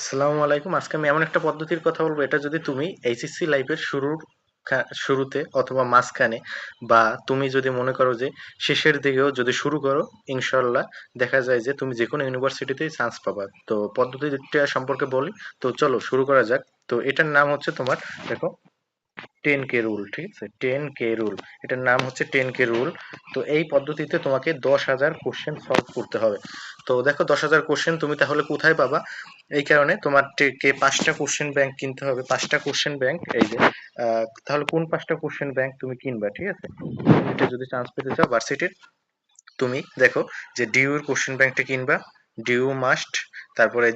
আসসালামু আলাইকুম। আজকে আমি এমন একটা পদ্ধতির কথা বলব, এটা যদি তুমি এইচএসসি লাইফের শুরুর শুরুতে অথবা মাঝখানে বা তুমি যদি মনে করো যে শেষের দিকেও যদি শুরু করো ইনশাল্লাহ দেখা যায় যে তুমি যে কোনো ইউনিভার্সিটিতেই চান্স পাবা। তো পদ্ধতিটা সম্পর্কে বলি, তো চলো শুরু করা যাক। তো এটার নাম হচ্ছে তোমার, দেখো টেন কে রুল ঠিক আছে? টেন কে রুল এটার নাম হচ্ছে টেন কে রুল তো এই পদ্ধতিতে তোমাকে দশ হাজার কোশ্চেন সলভ করতে হবে। তো দেখো, দশ হাজার কোশ্চেন তুমি তাহলে কোথায় পাবা? এই কারণে তোমার কে পাঁচটা কোশ্চেন ব্যাংক কিনতে হবে। পাঁচটা কোশ্চেন ব্যাংক এই যে তাহলে কোন পাঁচটা কোশ্চেন ব্যাংক তুমি কিনবা, ঠিক আছে? এটা যদি চান্স পেতে চাও ভার্সিটির তুমি দেখো যে ডিউ এর কোশ্চেন ব্যাংকটা কিনবা। ডিউ মাস্ট তারপরে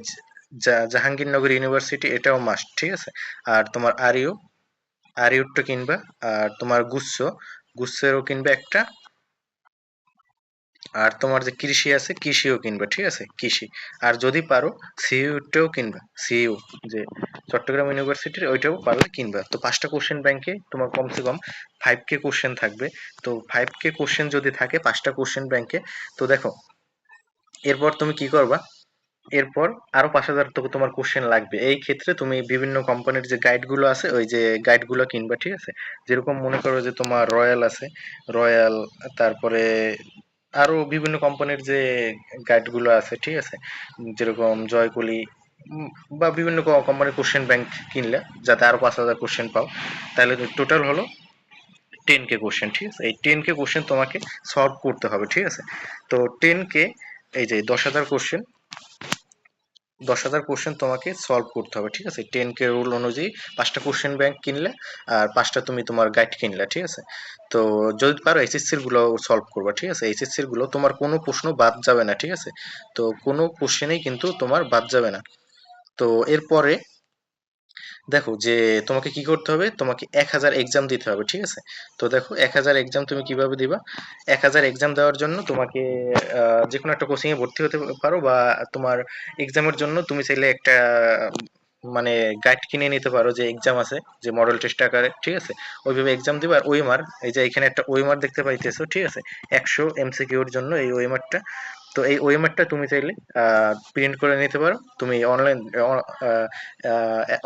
জাহাঙ্গীরনগর ইউনিভার্সিটি এটাও মাস্ট ঠিক আছে? আর তোমার আরিও আরিউডটা কিনবা, আর তোমার গুচ্ছ, গুচ্ছেরও কিনবে একটা। আর তোমার যে কৃষি আছে, কৃষিও কিনবা, ঠিক আছে? কৃষি। আর যদি পারো, সিইউটাও কিনবা, সিইউ, যে চট্টগ্রাম ইউনিভার্সিটির ওইটাও পারলে কিনবা। তো পাঁচটা কোশ্চেন ব্যাংকে তোমার কমসে কম ফাইভ কে কোশ্চেন থাকবে। তো ফাইভ কে কোশ্চেন যদি থাকে, পাঁচটা কোশ্চেন ব্যাংকে তো দেখো, এরপর তুমি কি করবা? এরপর আরও পাঁচ হাজার তোমার কোশ্চেন লাগবে। এই ক্ষেত্রে তুমি বিভিন্ন কোম্পানির যে গাইডগুলো আছে, ওই যে গাইডগুলো কিনবা, ঠিক আছে? যেরকম মনে করো যে তোমার রয়্যাল আছে রয়্যাল তারপরে আরও বিভিন্ন কোম্পানির যে গাইডগুলো আছে, ঠিক আছে? যেরকম জয়কলি বা বিভিন্ন কোম্পানির কোশ্চেন ব্যাংক কিনলে, যাতে আরও পাঁচ হাজার কোশ্চেন পাও। তাহলে টোটাল হলো টেন কে কোশ্চেন ঠিক আছে? এই টেন কে কোশ্চেন তোমাকে সলভ করতে হবে, ঠিক আছে? তো টেন কে এই যে দশ হাজার কোশ্চেন দশ হাজার কোশ্চেন তোমাকে সলভ করতে হবে, ঠিক আছে? টেন কে রুল অনুযায়ী পাঁচটা কোশ্চেন ব্যাংক কিনলে আর পাঁচটা তুমি তোমার গাইড কিনলে, ঠিক আছে? তো যদি পারো এসএসসিরগুলো সলভ করবা, ঠিক আছে? এসএসসিরগুলো তোমার কোনো প্রশ্ন বাদ যাবে না, ঠিক আছে? তো কোনো কোশ্চেনেই কিন্তু তোমার বাদ যাবে না। তো এরপরে দেখো যে তোমাকে কি করতে হবে? তোমাকে এক হাজার এক্সাম দিতে হবে, ঠিক আছে? তো দেখো এক হাজার এক্সাম তুমি কীভাবে দিবা? এক হাজার এক্সাম দেওয়ার জন্য তোমাকে যে কোনো একটা কোচিং এ ভর্তি হতে পারো বা তোমার এক্সামের জন্য তুমি চাইলে একটা মানে গাইড কিনে নিতে পারো যে এক্সাম আছে, যে মডেল টেস্ট আকারে, ঠিক আছে? ওইভাবে এক্সাম দিবা আর ওএমআর এই যে এখানে একটা ওএমআর দেখতে পাইতেছো, ঠিক আছে? একশো এমসিকিউর জন্য এই ওএমআরটা তো এই ওএমআরটা তুমি চাইলে প্রিন্ট করে নিতে পারো। তুমি অনলাইন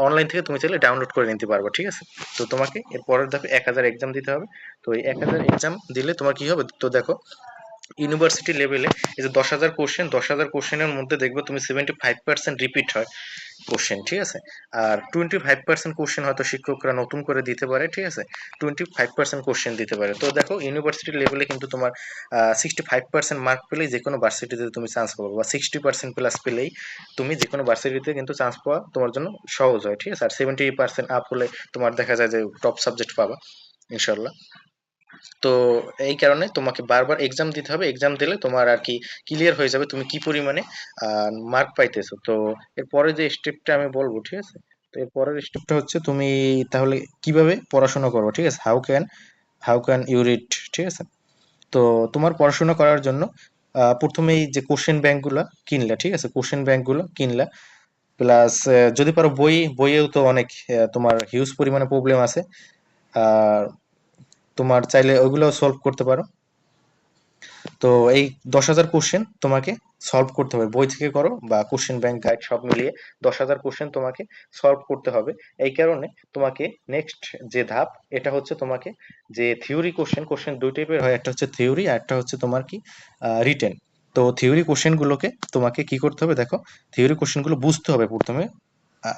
অনলাইন থেকে তুমি চাইলে ডাউনলোড করে নিতে পারব, ঠিক আছে? তো তোমাকে এর পরের ধাপে এক হাজার এক্সাম দিতে হবে। তো এই এক হাজার এক্সাম দিলে তোমার কি হবে? তো দেখো ইউনিভার্সিটি লেভেলে এই যে দশ হাজার কোশ্চেন দশ হাজার কোশ্চেনের মধ্যে দেখবে তুমি সেভেন্টি ফাইভ পার্সেন্ট রিপিট হয়। কোশ্চেন ঠিক আছে? আর টোয়েন্টি ফাইভ পার্সেন্ট কোশ্চেন হয়তো শিক্ষকরা নতুন করে দিতে পারে, ঠিক আছে? টোয়েন্টি ফাইভ পার্সেন্ট কোশ্চেন দিতে পারে। তো দেখো ইউনিভার্সিটি লেভেলে কিন্তু তোমার সিক্সটি ফাইভ পার্সেন্ট মার্ক পেলেই যে কোনো ভার্সিটিতে তুমি চান্স পাবো বা সিক্সটি পার্সেন্ট প্লাস পেলেই তুমি যে কোনো ভার্সিটিতে কিন্তু চান্স পাওয়া তোমার জন্য সহজ হয়, ঠিক আছে? আর সেভেন্টি পার্সেন্ট আপ হলে তোমার দেখা যায় যে টপ সাবজেক্ট পাবা ইনশাল্লাহ তো এই কারণে তোমাকে বারবার এক্সাম দিতে হবে। এক্সাম দিলে তোমার আর কি ক্লিয়ার হয়ে যাবে তুমি কি পরিমাণে মার্ক পাইতেছো। তো এরপরে যে স্টেপটা আমি বলব, ঠিক আছে? তো এর পরের স্টেপটা হচ্ছে তুমি তাহলে কীভাবে পড়াশোনা করব, ঠিক আছে? How can how can you read ঠিক আছে? তো তোমার পড়াশোনা করার জন্য প্রথমেই যে কোশ্চেন ব্যাংকগুলো কিনলা, ঠিক আছে? কোশ্চেন ব্যাংকগুলো কিনলা। প্লাস যদি পারো বই, বইয়েও তো অনেক তোমার হিউজ পরিমাণে প্রবলেম আছে। আর তোমার চাইলে ওইগুলো সলভ করতে পারো। তো এই দশ হাজার কোশ্চেন তোমাকে সলভ করতে হবে। বই থেকে করো বা কোশ্চেন ব্যাংক গাইড সব মিলিয়ে দশ হাজার কোশ্চেন তোমাকে সলভ করতে হবে। এই কারণে তোমাকে নেক্সট যে ধাপ, এটা হচ্ছে তোমাকে যে থিওরি কোশ্চেন কোশ্চেন দুই টাইপের হয়। একটা হচ্ছে থিওরি আর একটা হচ্ছে তোমার কি রিটেন তো থিওরি কোশ্চেনগুলোকে তোমাকে কি করতে হবে? দেখো থিওরি কোশ্চেনগুলো বুঝতে হবে প্রথমে।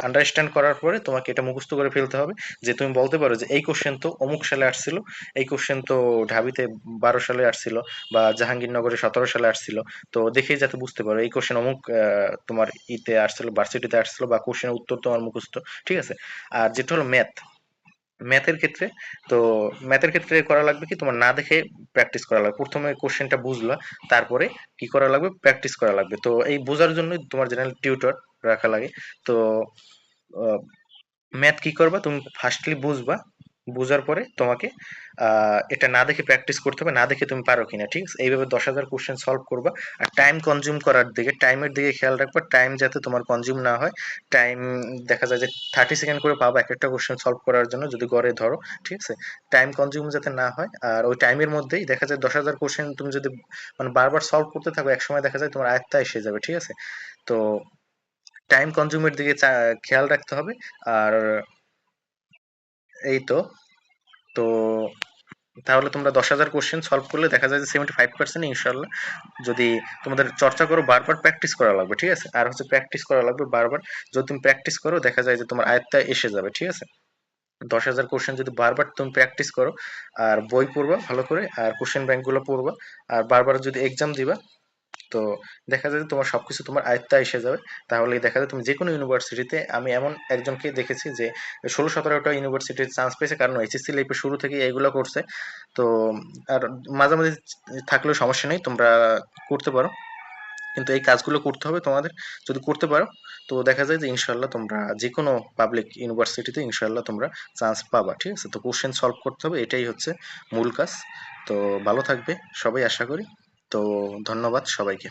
আন্ডারস্ট্যান্ড করার পরে তোমাকে এটা মুখস্থ করে ফেলতে হবে যে তুমি বলতে পারো যে এই কোশ্চেন তো অমুক সালে আসছিল, এই কোশ্চেন তো ঢাবিতে বারো সালে আসছিল বা জাহাঙ্গীরনগরে সতেরো সালে আসছিল। তো দেখেই যাতে বুঝতে পারো এই কোশ্চেন অমুক তোমার ইতে আসছিল ভার্সিটিতে আসছিল বা কোশ্চেনের উত্তর তোমার মুখস্থ, ঠিক আছে? আর যেটা হলো ম্যাথ ম্যাথের ক্ষেত্রে তো ম্যাথের ক্ষেত্রে করা লাগবে কি তোমার না দেখে প্র্যাকটিস করা লাগবে। প্রথমে কোশ্চেনটা বুঝলা, তারপরে কি করা লাগবে? প্র্যাকটিস করা লাগবে। তো এই বোঝার জন্যই তোমার জেনারেল টিউটর রাখা লাগে। তো ম্যাথ কি করবা? তুমি ফার্স্টলি বুঝবা। বুঝার পরে তোমাকে এটা না দেখে প্র্যাকটিস করতে হবে, না দেখে তুমি পারো কিনা, ঠিক আছে? এইভাবে দশ হাজার কোশ্চেন সলভ করবা। আর টাইম কনজিউম করার দিকে টাইমের দিকে খেয়াল রাখবা। টাইম যাতে তোমার কনজিউম না হয় টাইম দেখা যায় যে থার্টি সেকেন্ড করে পাবা এক একটা কোশ্চেন সলভ করার জন্য, যদি গড়ে ধরো, ঠিক আছে? টাইম কনজিউম যাতে না হয়, আর ওই টাইমের মধ্যেই দেখা যায় দশ হাজার কোশ্চেন তুমি যদি মানে বারবার সলভ করতে থাকো এক সময় দেখা যায় তোমার আয়ত্তা এসে যাবে, ঠিক আছে? তো টাইম কনজিউমের দিকে খেয়াল রাখতে হবে। আর এই তো তো তাহলে তোমরা দশ হাজার কোশ্চেন সলভ করলে দেখা যায় যে সেভেন্টি ফাইভ পার্সেন্ট ইনশাল্লাহ যদি তোমাদের চর্চা করো, বারবার প্র্যাকটিস করা লাগবে, ঠিক আছে? আর হচ্ছে প্র্যাকটিস করা লাগবে বারবার। যদি তুমি প্র্যাকটিস করো, দেখা যায় যে তোমার আয়ত্তা এসে যাবে, ঠিক আছে? দশ হাজার কোশ্চেন যদি বারবার তুমি প্র্যাকটিস করো, আর বই পড়বা ভালো করে, আর কোশ্চেন ব্যাংকগুলো পড়বা, আর বারবার যদি এক্সাম দিবা তো দেখা যায় তোমার সবকিছু তোমার আয়ত্তে এসে যাবে। তাহলে দেখা যায় তুমি যে কোনো ইউনিভার্সিটিতে আমি এমন একজনকে দেখেছি যে ষোলো সতেরোটা ইউনিভার্সিটির চান্স পেয়েছে, কারণ এইচএসসি লাইফের শুরু থেকে এইগুলো করছে। তো আর মাঝামাঝি থাকলেও সমস্যা নেই, তোমরা করতে পারো। কিন্তু এই কাজগুলো করতে হবে তোমাদের, যদি করতে পারো, তো দেখা যায় যে ইনশাল্লাহ তোমরা যে কোনো পাবলিক ইউনিভার্সিটিতে ইনশাল্লাহ তোমরা চান্স পাবা, ঠিক আছে? তো কোশ্চেন সলভ করতে হবে, এটাই হচ্ছে মূল কাজ। তো ভালো থাকবে, সবাই আশা করি। তো ধন্যবাদ সবাইকে।